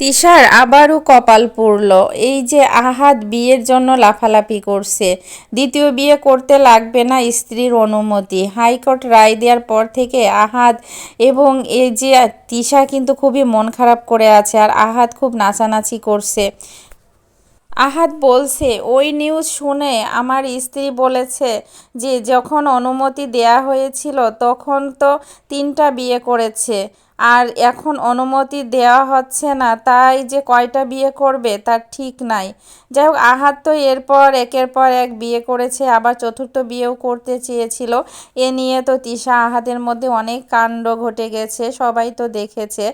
তিশার আবারও কপাল পুড়ল। এই যে আহাত বিয়ের জন্য লাফালাফি করছে। দ্বিতীয় বিয়ে করতে লাগবে না স্ত্রীর অনুমতি। হাইকোর্ট রায় দেওয়ার পর থেকে আহাত এবং এই যে তিশা কিন্তু খুবই মন খারাপ করে আছে আর আহাত খুব নাচানাচি করছে। আহাত বলছে, ওই নিউজ শুনে আমার স্ত্রী বলেছে যে, যখন অনুমতি দেয়া হয়েছিল তখন তো তিনটা বিয়ে করেছে। আর এখন অনুমতি দেওয়া হচ্ছে না, তাই যে কয়টা বিয়ে করবে তার ঠিক নাই। যাই হোক, আহাত তো এরপর, একের পর এক বিয়ে করেছে, আবার চতুর্থ বিয়েও করতে চেয়েছিল। এ নিয়ে তো তিশা আহাদের মধ্যে অনেক কাণ্ড ঘটে গেছে, সবাই তো দেখেছে।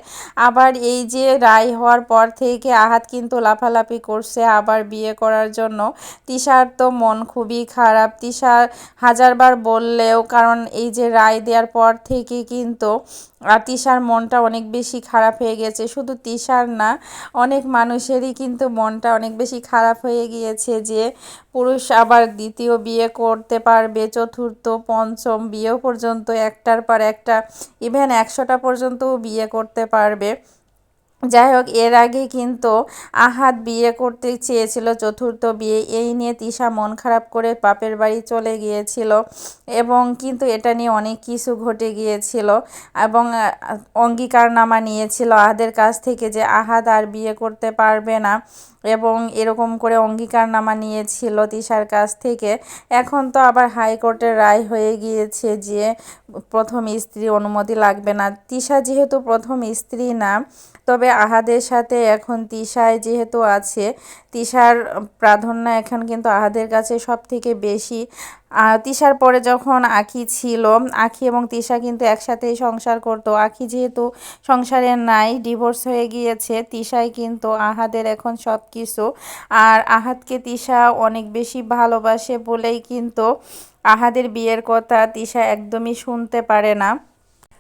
আবার এই যে রায় হওয়ার পর থেকে আহাত কিন্তু লাফালাফি করছে আবার বিয়ে করার জন্য। তিশার তো মন খুবই খারাপ। তিশা হাজারবার বললেও, কারণ এই যে রায় দেওয়ার পর থেকে কিন্তু তিশার মনটা অনেক বেশি খারাপ হয়ে গেছে। শুধু তিশার না, অনেক মানুষেরই কিন্তু মনটা অনেক বেশি খারাপ হয়ে গিয়েছে যে পুরুষ আবার দ্বিতীয় বিয়ে করতে পারবে, চতুর্থ, পঞ্চম বিয়ে পর্যন্ত একটার পর একটা ইভেন একশোটা পর্যন্তও বিয়ে করতে পারবে। যাই হোক এর আগে কিন্তু আহাদ বিয়ে করতে চেয়েছিল, চতুর্থ বিয়ে। এই নিয়ে তিশা মন খারাপ করে বাপের বাড়ি চলে গিয়েছিল এবং কিন্তু এটা নিয়ে অনেক কিছু ঘটে গিয়েছিল এবং অঙ্গীকারনামা নিয়েছিল আহাদের কাছ থেকে যে আহাদ আর বিয়ে করতে পারবে না এবং এরকম করে অঙ্গীকারনামা নিয়েছিল তিশার কাছ থেকে। এখন তো আবার হাইকোর্টের রায় হয়ে গিয়েছে যে প্রথম স্ত্রী অনুমতি লাগবে না। তিশা যেহেতু প্রথম স্ত্রী না, তবে আহাদের সাথে এখন তিশায় যেহেতু আছে, তিশার প্রাধান্য এখন কিন্তু আহাদের কাছে সব থেকে বেশি তিশার পরে যখন আখি ছিল, আখি এবং তিশা কিন্তু একসাথেই সংসার করতো। আখি যেহেতু সংসারে নাই ডিভোর্স হয়ে গিয়েছে, তিশাই কিন্তু আহাদের এখন সব কিছু আর আহাদকে তিশা অনেক বেশি ভালোবাসে বলেই কিন্তু আহাদের বিয়ের কথা তিশা একদমই শুনতে পারে না।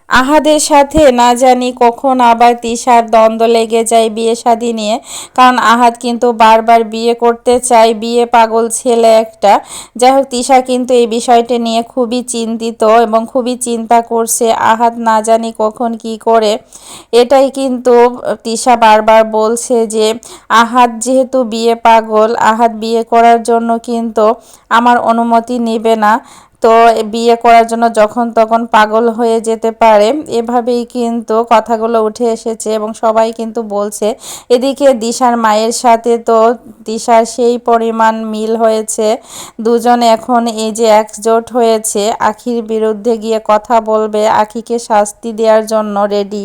আহাদের সাথে না জানি কখন আবার তিশার দ্বন্দ্ব লেগে যায় বিয়ে শাদী নিয়ে। কারণ আহাদ কিন্তু বারবার বিয়ে করতে চায়, বিয়ে পাগল ছেলে একটা। যাই হোক, তিশা কিন্তু এই বিষয়টি নিয়ে খুবই চিন্তিত এবং খুবই চিন্তা করছে আহাদ না জানি কখন কি করে। এটাই কিন্তু তিশা বারবার বলছে যে, আহাদ যেহেতু বিয়ে পাগল, আহাদ বিয়ে করার জন্য কিন্তু আমার অনুমতি নেবে না। তো বিয়ে করার জন্য যখন তখন পাগল হয়ে যেতে পারে, এভাবেই কিন্তু কথাগুলো উঠে এসেছে এবং সবাই কিন্তু বলছে, এদিকে দিশার মায়ের সাথে তো দিশার সেই পরিমাণ মিল হয়েছে। দুজন এখন এই যে একজোট হয়েছে, আখির বিরুদ্ধে গিয়ে কথা বলবে, আখিকে শাস্তি দেওয়ার জন্য রেডি